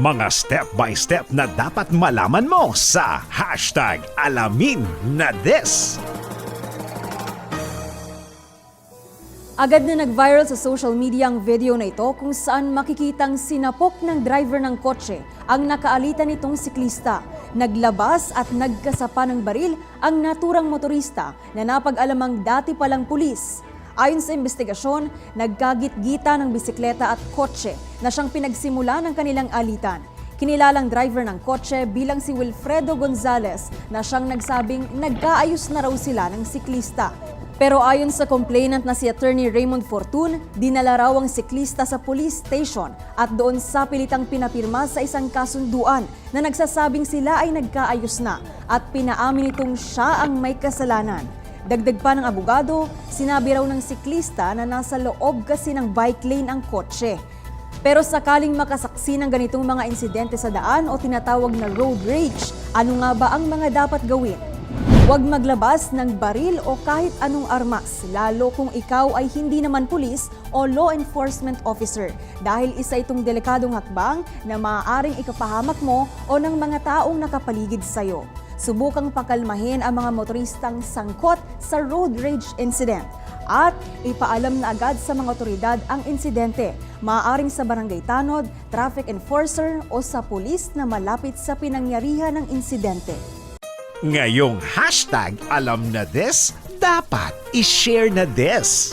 Mga step-by-step na dapat malaman mo sa hashtag alamin na this. Agad na nag-viral sa social media ang video na ito kung saan makikitang sinapok ng driver ng kotse ang nakaalitan nitong siklista. Naglabas at nagkasapa ng baril ang naturang motorista na napag-alamang dati palang pulis. Ayon sa investigasyon, nagkagit-gita ng bisikleta at kotse na siyang pinagsimula ng kanilang alitan. Kinilalang driver ng kotse bilang si Wilfredo Gonzales na siyang nagsabing nagkaayos na raw sila ng siklista. Pero ayon sa complainant na si Attorney Raymond Fortun, dinala raw ang siklista sa police station at doon sa pilitang pinapirma sa isang kasunduan na nagsasabing sila ay nagkaayos na at pinaamin itong siya ang may kasalanan. Dagdag pa ng abogado, sinabi raw ng siklista na nasa loob kasi ng bike lane ang kotse. Pero sakaling makasaksi ng ganitong mga insidente sa daan o tinatawag na road rage, ano nga ba ang mga dapat gawin? Huwag maglabas ng baril o kahit anong armas, lalo kung ikaw ay hindi naman pulis o law enforcement officer dahil isa itong delikadong hakbang na maaaring ikapahamak mo o ng mga taong nakapaligid sa iyo. Subukang pakalmahin ang mga motoristang sangkot sa road rage incident at ipaalam na agad sa mga otoridad ang insidente, maaaring sa barangay tanod, traffic enforcer o sa pulis na malapit sa pinangyarihan ng insidente. Ngayong hashtag alam na this, dapat i-share na this.